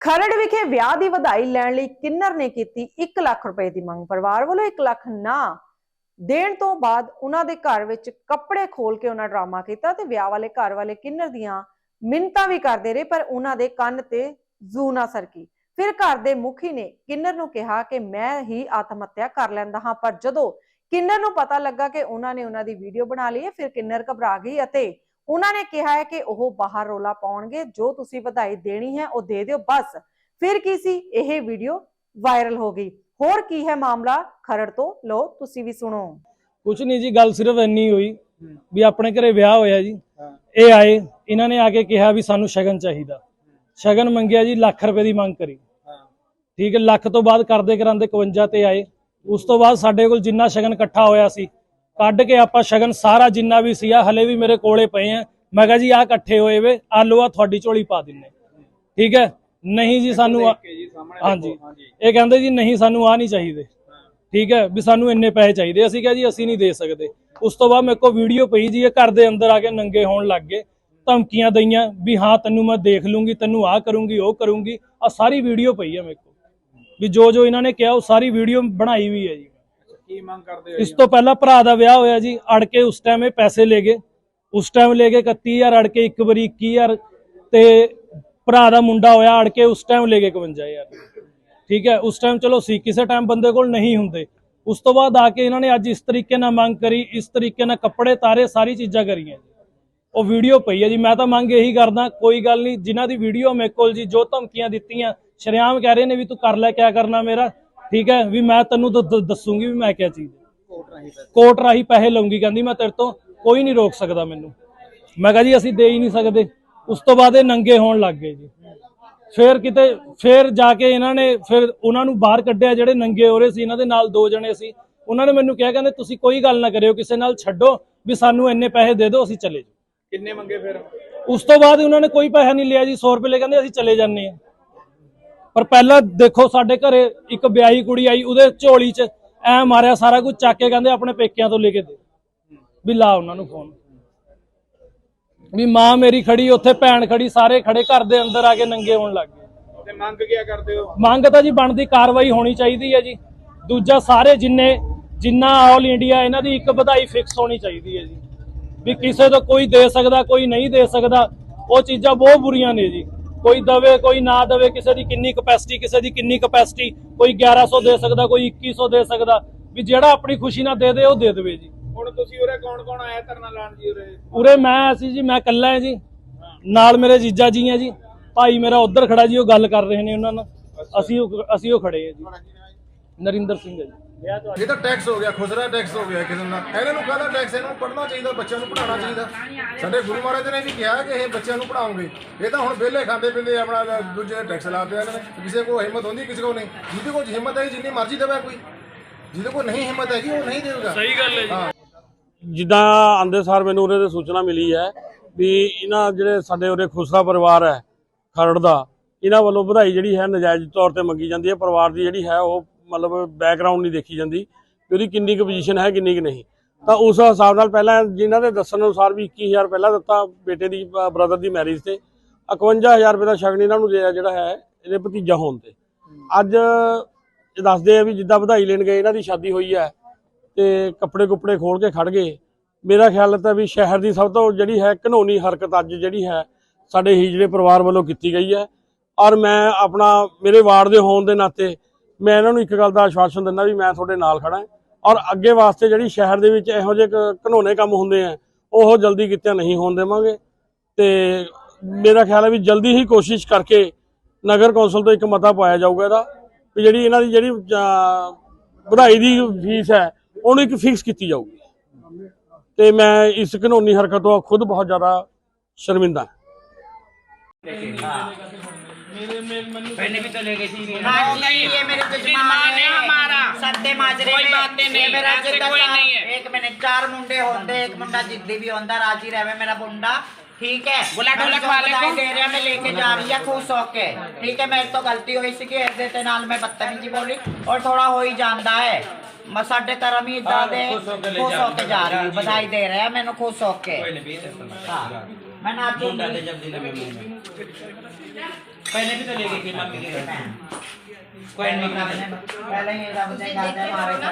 ਖਰੜ ਵਿਖੇ ਵਿਆਹ ਦੀ ਵਧਾਈ ਲੈਣ ਲਈ ਕਿੰਨਰ ਨੇ ਕੀਤੀ 1 ਲੱਖ ਰੁਪਏ ਦੀ ਮੰਗ। ਪਰਿਵਾਰ ਵੱਲੋਂ 1 ਲੱਖ ਨਾ ਦੇਣ ਤੋਂ ਬਾਅਦ ਉਹਨਾਂ ਦੇ ਘਰ ਵਿੱਚ ਕੱਪੜੇ ਖੋਲ ਕੇ ਉਹਨਾਂ ਡਰਾਮਾ ਕੀਤਾ ਤੇ ਵਿਆਹ ਵਾਲੇ ਘਰ ਵਾਲੇ ਕਿੰਨਰ ਦੀਆਂ ਮਿੰਨਤਾਂ ਵੀ ਕਰਦੇ ਰਹੇ, ਪਰ ਉਹਨਾਂ ਦੇ ਕੰਨ ਤੇ ਜ਼ੂ ਨਾ ਸਰਕੀ। ਫਿਰ ਘਰ ਦੇ ਮੁਖੀ ਨੇ ਕਿੰਨਰ ਨੂੰ ਕਿਹਾ ਕਿ ਮੈਂ ਹੀ ਆਤਮ ਹੱਤਿਆ ਕਰ ਲੈਂਦਾ ਹਾਂ, ਪਰ ਜਦੋਂ ਕਿੰਨਰ ਨੂੰ ਪਤਾ ਲੱਗਾ ਕਿ ਉਹਨਾਂ ਨੇ ਉਹਨਾਂ ਦੀ ਵੀਡੀਓ ਬਣਾ ਲਈ ਹੈ, ਫਿਰ ਕਿੰਨਰ ਘਬਰਾ ਗਈ ਅਤੇ ਉਹਨਾਂ ਨੇ ਕਿਹਾ ਹੈ ਕਿ ਉਹ ਬਾਹਰ ਰੋਲਾ ਪਾਉਣਗੇ ਜੋ ਤੁਸੀਂ ਵਧਾਈ ਦੇਣੀ ਹੈ ਉਹ ਦੇ ਦਿਓ ਬਸ। ਫਿਰ ਕੀ ਸੀ? ਇਹ ਵੀਡੀਓ ਵਾਇਰਲ ਹੋ ਗਈ। ਹੋਰ ਕੀ ਹੈ ਮਾਮਲਾ? ਖਰੜ ਤੋਂ। ਲੋ ਤੁਸੀਂ ਵੀ ਸੁਣੋ। ਕੁਛ ਨਹੀਂ ਜੀ ਗੱਲ ਸਿਰਫ ਇੰਨੀ ਹੋਈ ਵੀ ਆਪਣੇ ਘਰੇ ਵਿਆਹ ਹੋਇਆ ਜੀ। ਇਹ ਆਏ ਇਹਨਾਂ ਨੇ ਆ ਕੇ ਕਿਹਾ ਵੀ ਸਾਨੂੰ ਸ਼ਗਨ ਚਾਹੀਦਾ। ਸ਼ਗਨ ਮੰਗਿਆ ਜੀ ਲੱਖ ਰੁਪਏ ਦੀ ਮੰਗ ਕਰੀ। ਠੀਕ ਹੈ ਲੱਖ ਤੋਂ ਬਾਅਦ ਕਰਦੇ ਕਰਾਂਦੇ 51 ਤੇ ਆਏ। ਉਸ ਤੋਂ ਬਾਅਦ ਸਾਡੇ ਕੋਲ ਜਿੰਨਾ ਸ਼ਗਨ ਇਕੱਠਾ ਹੋਇਆ ਸੀ ਕੱਢ ਕੇ ਆਪਾਂ ਸ਼ਗਨ ਸਾਰਾ ਜਿੰਨਾ ਵੀ ਸੀ ਆ ਹਲੇ ਵੀ ਮੇਰੇ ਕੋਲੇ ਪਏ ਆ। ਮੈਂ ਕਿਹਾ ਜੀ ਆ ਇਕੱਠੇ ਹੋਏ ਵੇ ਆਲੂ ਆ ਤੁਹਾਡੀ ਝੋਲੀ ਪਾ ਦਿੰਨੇ। ਠੀਕ ਹੈ? ਨਹੀਂ ਜੀ ਸਾਨੂੰ ਹਾਂਜੀ। ਇਹ ਕਹਿੰਦੇ ਜੀ ਨਹੀਂ ਸਾਨੂੰ ਆ ਨਹੀਂ ਚਾਹੀਦੇ। ਠੀਕ ਹੈ? ਵੀ ਸਾਨੂੰ ਇੰਨੇ ਪੈਸੇ ਚਾਹੀਦੇ। ਅਸੀਂ ਕਿਹਾ ਜੀ ਅਸੀਂ ਨਹੀਂ ਦੇ ਸਕਦੇ। ਉਸ ਤੋਂ ਬਾਅਦ ਮੇਰੇ ਕੋਲ ਵੀਡੀਓ ਪਈ ਜੀ ਇਹ ਘਰ ਦੇ ਅੰਦਰ ਆ ਕੇ ਨੰਗੇ ਹੋਣ ਲੱਗ ਗਏ। ਧਮਕੀਆਂ ਦਈਆਂ ਵੀ ਹਾਂ ਤੈਨੂੰ ਮੈਂ ਦੇਖ ਲੂੰਗੀ ਤੈਨੂੰ ਆ ਕਰੂੰਗੀ ਉਹ ਕਰੂੰਗੀ। ਆ ਸਾਰੀ ਵੀਡੀਓ ਪਈ ਹੈ ਮੇਰੇ ਕੋਲ। ਵੀ ਜੋ ਜੋ ਇਹਨਾਂ ਨੇ ਕਿਹਾ ਉਹ ਸਾਰੀ ਵੀਡੀਓ ਬਣਾਈ ਵੀ ਹੈ ਜੀ। ਕੀ ਮੰਗ ਕਰਦੇ ਹੋ ਇਸ ਤੋਂ ਪਹਿਲਾਂ ਭਰਾ ਦਾ ਵਿਆਹ ਹੋਇਆ ਜੀ ਅੜ ਕੇ ਉਸ ਟਾਈਮ ਇਹ ਪੈਸੇ ਲੈ ਗਏ। ਉਸ ਟਾਈਮ ਲੈ ਕੇ 31000 ਅੜ ਕੇ ਇੱਕ ਵਾਰੀ 21000 ਤੇ ਭਰਾ ਦਾ ਮੁੰਡਾ ਹੋਇਆ ਅੜ ਕੇ ਉਸ ਟਾਈਮ ਲੈ ਕੇ 51000 ਠੀਕ ਹੈ ਉਸ ਟਾਈਮ ਚਲੋ ਸੀ ਕਿਸੇ ਟਾਈਮ ਬੰਦੇ ਕੋਲ ਨਹੀਂ ਹੁੰਦੇ। ਉਸ ਤੋਂ ਬਾਅਦ ਆ ਕੇ ਇਹਨਾਂ ਨੇ ਅੱਜ ਇਸ ਤਰੀਕੇ ਨਾਲ ਮੰਗ ਕਰੀ ਇਸ ਤਰੀਕੇ ਨਾਲ ਕੱਪੜੇ ਤਾਰੇ ਸਾਰੀ ਚੀਜ਼ਾਂ ਕਰੀਆਂ ਜੀ। ਉਹ ਵੀਡੀਓ ਪਈ ਹੈ ਜੀ ਮੈਂ ਤਾਂ ਮੰਗ ਇਹੀ ਕਰਦਾ ਕੋਈ ਗੱਲ ਨਹੀਂ ਜਿਨ੍ਹਾਂ ਦੀ ਵੀਡੀਓ ਮੇਰੇ ਕੋਲ ਜੀ ਜੋ ਧਮਕੀਆਂ ਦਿੱਤੀਆਂ ਸ਼ਰੇਆਮ ਕਹਿ ਰਹੇ ਨੇ ਵੀ ਤੂੰ ਕਰ ਲੈ ਕਿਆ ਕਰਨਾ ਮੇਰਾ ਠੀਕ ਹੈ ਵੀ ਮੈਂ ਤੈਨੂੰ ਦੱਸੂਗੀ ਵੀ ਮੈਂ ਕਿਆ ਚੀਜ਼ ਕੋਰਟ ਰਾਹੀਂ ਪੈਸੇ। ਲਊਂਗੀ ਕਹਿੰਦੀ ਮੈਂ ਤੇਰੇ ਤੋਂ ਕੋਈ ਨਹੀਂ ਰੋਕ ਸਕਦਾ ਮੈਨੂੰ। ਮੈਂ ਕਿਹਾ ਜੀ ਅਸੀਂ ਦੇ ਹੀ ਨਹੀਂ ਸਕਦੇ। ਉਸ ਤੋਂ ਬਾਅਦ ਇਹ ਨੰਗੇ ਹੋਣ ਲੱਗ ਗਏ ਜੀ। ਫਿਰ ਕਿਤੇ ਫਿਰ ਜਾ ਕੇ ਇਹਨਾਂ ਨੇ ਫਿਰ ਉਹਨਾਂ ਨੂੰ ਬਾਹਰ ਕੱਢਿਆ ਜਿਹੜੇ ਨੰਗੇ ਹੋ ਰਹੇ ਸੀ ਇਹਨਾਂ ਦੇ ਨਾਲ ਦੋ ਜਣੇ ਸੀ। ਉਹਨਾਂ ਨੇ ਮੈਨੂੰ ਕਿਹਾ ਕਹਿੰਦੇ ਤੁਸੀਂ ਕੋਈ ਗੱਲ ਨਾ ਕਰਿਓ ਕਿਸੇ ਨਾਲ ਛੱਡੋ ਵੀ ਸਾਨੂੰ ਇੰਨੇ ਪੈਸੇ ਦੇ ਦਿਓ ਅਸੀਂ ਚਲੇ ਜਾਓ ਕਿੰਨੇ ਮੰਗੇ ਫਿਰ? ਉਸ ਤੋਂ ਬਾਅਦ ਉਹਨਾਂ ਨੇ ਕੋਈ ਪੈਸਾ ਨਹੀਂ ਲਿਆ ਜੀ 100 ਰੁਪਏ ਲੈ ਕਹਿੰਦੇ ਅਸੀਂ ਚਲੇ ਜਾਂਦੇ ਆ ਪਰ ਪਹਿਲਾਂ ਦੇਖੋ ਸਾਡੇ ਘਰੇ ਇੱਕ ਵਿਆਹੀ ਕੁੜੀ ਆਈ ਉਹਦੇ ਝੋਲੀ 'ਚ ਐ ਮਾਰਿਆ ਸਾਰਾ ਕੁਝ ਚੱਕ ਕੇ ਕਹਿੰਦੇ ਆਪਣੇ ਪੇਕਿਆਂ ਤੋਂ ਲੈ ਕੇ ਦੇ। ਵੀ ਲਾ ਉਹਨਾਂ ਨੂੰ ਫੋਨ ਵੀ ਮਾਂ ਮੇਰੀ ਖੜੀ ਉੱਥੇ ਭੈਣ ਖੜੀ ਸਾਰੇ ਖੜੇ ਘਰ ਦੇ ਅੰਦਰ ਆ ਕੇ ਨੰਗੇ ਹੋਣ ਲੱਗ ਗਏ। ਤੇ ਮੰਗ ਕਿਆ ਕਰਦੇ ਹੋ? ਮੰਗ ਤਾਂ ਜੀ ਬਣਦੀ ਕਾਰਵਾਈ ਹੋਣੀ ਚਾਹੀਦੀ ਹੈ ਜੀ। ਦੂਜਾ ਸਾਰੇ ਜਿੰਨੇ ਜਿੰਨਾ ਆਲ ਇੰਡੀਆ ਇਹਨਾਂ ਦੀ ਇੱਕ ਵਧਾਈ ਫਿਕਸ ਹੋਣੀ ਚਾਹੀਦੀ ਹੈ ਜੀ। ਵੀ ਕਿਸੇ ਤੋਂ ਕੋਈ ਦੇ ਸਕਦਾ ਕੋਈ ਨਹੀਂ ਦੇ ਸਕਦਾ ਉਹ ਚੀਜ਼ਾਂ ਬਹੁਤ ਬੁਰੀਆਂ ਨੇ ਜੀ। ਕੋਈ ਦਵੇ ਕੋਈ ਨਾ ਦਵੇ ਕਿਸੇ ਦੀ ਕਿੰਨੀ ਕਪੈਸਿਟੀ ਕਿਸੇ ਦੀ ਕਿੰਨੀ ਕਪੈਸਿਟੀ ਕੋਈ 1100 ਦੇ ਸਕਦਾ ਕੋਈ 2100 ਦੇ ਸਕਦਾ ਵੀ ਜਿਹੜਾ ਆਪਣੀ ਖੁਸ਼ੀ ਨਾਲ ਦੇ ਦੇ ਉਹ ਦੇ ਦੇਵੇ ਜੀ। ਹੁਣ ਤੁਸੀਂ ਉਰੇ ਕੌਣ ਕੌਣ ਆਇਆ ਧਰਨਾ ਲਾਣ ਜੀ ਉਰੇ? ਉਰੇ ਮੈਂ ਅਸੀਂ ਜੀ ਮੈਂ ਇਕੱਲਾ ਹਾਂ ਜੀ। ਨਾਲ ਮੇਰੇ ਜੀਜਾ ਜੀ ਹੈ ਜੀ। ਭਾਈ ਮੇਰਾ ਉੱਧਰ ਖੜਾ ਜੀ ਉਹ ਗੱਲ ਕਰ ਰਹੇ ਨੇ ਉਹਨਾਂ ਨਾਲ। ਅਸੀਂ ਅਸੀਂ ਉਹ ਖੜੇ ਹਾਂ ਜੀ। ਨਰਿੰਦਰ ਸਿੰਘ ਜੀ। ਇਹ ਤਾਂ ਟੈਕਸ ਹੋ ਗਿਆ ਖੁਸਰਾ ਟੈਕਸ ਹੋ ਗਿਆ ਕਿਸੇ ਨਾਲ। ਇਹਨਾਂ ਨੂੰ ਕਾਹਦਾ ਟੈਕਸ ਇਹਨੂੰ ਪੜ੍ਹਨਾ ਚਾਹੀਦਾ ਬੱਚਿਆਂ ਨੂੰ ਪੜ੍ਹਾਉਣਾ ਚਾਹੀਦਾ। ਸਾਡੇ ਗੁਰੂ ਮਹਾਰਾਜ ਨੇ ਵੀ ਕਿਹਾ ਕਿ ਇਹ ਬੱਚਿਆਂ ਨੂੰ ਪੜ੍ਹਾਉਂਗੇ ਇਹ ਤਾਂ ਹੁਣ ਵਿਹਲੇ ਖਾਂਦੇ ਪਿੰਦੇ ਆਪਣਾ ਦੂਜੇ ਟੈਕਸ ਆ ਇਹਨਾਂ ਨੇ। ਕਿਸੇ ਕੋਲ ਹਿੰਮਤ ਹੁੰਦੀ ਕਿਸੇ ਕੋਲ ਨਹੀਂ। ਜਿਹਦੇ ਕੋਲ ਹਿੰਮਤ ਹੈ ਜਿੰਨੀ ਮਰਜ਼ੀ ਦੇਵੇ ਕੋਈ। ਜਿਹਦੇ ਕੋਲ ਨਹੀਂ ਹਿੰਮਤ ਹੈਗੀ ਉਹ ਨਹੀਂ ਦੇਊਗਾ ਸਹੀ ਗੱਲ ਹੈ ਜੀ। ਜਿੱਦਾਂ ਆਂਦੇ ਸਾਰ ਮੈਨੂੰ ਉਹਦੇ ਤੇ ਸੂਚਨਾ ਮਿਲੀ ਹੈ ਵੀ ਇਹਨਾਂ ਜਿਹੜੇ ਸਾਡੇ ਉਰੇ ਖੁਸਰਾ ਪਰਿਵਾਰ ਹੈ ਖਰੜ ਦਾ ਇਹਨਾਂ ਵੱਲੋਂ ਵਧਾਈ ਜਿਹੜੀ ਹੈ ਨਜਾਇਜ਼ ਤੌਰ ਤੇ ਮੰਗੀ ਜਾਂਦੀ ਹੈ। ਪਰਿਵਾਰ ਦੀ ਜਿਹੜੀ ਹੈ ਉਹ ਮਤਲਬ ਬੈਕਗ੍ਰਾਉਂਡ ਨਹੀਂ ਦੇਖੀ ਜਾਂਦੀ ਵੀ ਉਹਦੀ ਕਿੰਨੀ ਕੁ ਪੋਜੀਸ਼ਨ ਹੈ, ਕਿੰਨੀ ਕੁ ਨਹੀਂ। ਤਾਂ ਉਸ ਹਿਸਾਬ ਨਾਲ ਪਹਿਲਾਂ ਜਿਨ੍ਹਾਂ ਦੇ ਦੱਸਣ ਅਨੁਸਾਰ ਵੀ 21000 ਪਹਿਲਾਂ ਦਿੱਤਾ ਬੇਟੇ ਦੀ ਬ੍ਰਦਰ ਦੀ ਮੈਰਿਜ ਤੇ। 51000 ਰੁਪਏ ਦਾ ਸ਼ਗਨ ਇਹਨਾਂ ਨੂੰ ਦਿਆ ਜਿਹੜਾ ਹੈ, ਇਹਦੇ ਭਤੀਜਾ ਹੋਣ ਤੇ। ਅੱਜ ਇਹ ਦੱਸਦੇ ਆ ਵੀ ਜਿੱਦਾਂ ਵਧਾਈ ਲੈਣ ਗਏ, ਇਹਨਾਂ ਦੀ ਸ਼ਾਦੀ ਹੋਈ ਹੈ ਤੇ ਕੱਪੜੇ ਕੁੱਪੜੇ ਖੋਲ ਕੇ ਖੜ ਗਏ। ਮੇਰਾ ਖਿਆਲ ਤਾਂ ਵੀ ਸ਼ਹਿਰ ਦੀ ਸਭ ਤੋਂ ਜਿਹੜੀ ਹੈ ਘਨੋਨੀ ਹਰਕਤ ਅੱਜ ਜਿਹੜੀ ਹੈ, ਸਾਡੇ ਹੀਜੜੇ ਪਰਿਵਾਰ ਵੱਲੋਂ ਕੀਤੀ ਗਈ ਹੈ। ਔਰ ਮੈਂ ਆਪਣਾ, ਮੇਰੇ ਵਾਰਡ ਦੇ ਹੋਣ ਦੇ ਨਾਤੇ ਮੈਂ ਇਹਨਾਂ ਨੂੰ ਇੱਕ ਗੱਲ ਦਾ ਆਸ਼ਵਾਸਨ ਦਿੰਦਾ ਵੀ ਮੈਂ ਤੁਹਾਡੇ ਨਾਲ ਖੜਾ ਔਰ ਅੱਗੇ ਵਾਸਤੇ ਜਿਹੜੀ ਸ਼ਹਿਰ ਦੇ ਵਿੱਚ ਇਹੋ ਜਿਹੇ ਕ- ਘਨੌਣੇ ਕੰਮ ਹੁੰਦੇ ਆ, ਉਹ ਜਲਦੀ ਕਿਤੇ ਨਹੀਂ ਹੋਣ ਦੇਵਾਂਗੇ। ਤੇ ਮੇਰਾ ਖਿਆਲ ਹੈ ਵੀ ਜਲਦੀ ਹੀ ਕੋਸ਼ਿਸ਼ ਕਰਕੇ ਨਗਰ ਕੌਂਸਲ ਤੋਂ ਇੱਕ ਮਤਾ ਪਾਇਆ ਜਾਊਗਾ ਇਹਦਾ, ਵੀ ਜਿਹੜੀ ਇਹਨਾਂ ਦੀ ਜਿਹੜੀ ਵਧਾਈ ਦੀ ਫੀਸ ਹੈ, ਉਹਨੂੰ ਇੱਕ ਫਿਕਸ ਕੀਤੀ ਜਾਊਗੀ। ਤੇ ਮੈਂ ਇਸ ਘਨੋਨੀ ਹਰਕਤ ਤੋਂ ਖੁਦ ਬਹੁਤ ਜ਼ਿਆਦਾ ਸ਼ਰਮਿੰਦਾ ਹਾਂ। पहले भी तो ले गई थी हाँ जी ये मेरे जजमान है हमारा सत्ते माजरे कोई में बात नहीं, ये मेरा ऐसे जिद्दा कोई साहब, नहीं है। एक मिनट चार मुंडे होंगे एक मुंडा जिद्दी भी होंदा राजी रहे मेरा मुंडा ठीक है बुला मैं ढोलक जो वाले बधाई को। दे रहा मैं लेके जा रही है खुश होके ठीक है मेरी तो गलती हुई सी कि ऐसे ते नाल मैं बदतमीजी बोली और थोड़ा हो ही जांदा है मैं साढ़े धर्म ही इदा दे खुश होके ले खुश जा होके जा रही हूँ बधाई दे रहे हैं मैंने खुश होके कोई नहीं बीस है हाँ मैं नाचूंगी जब दिन में पहले भी तो ले गई थी मम्मी के घर कोई नहीं पहले ही रब ने गाते मारे था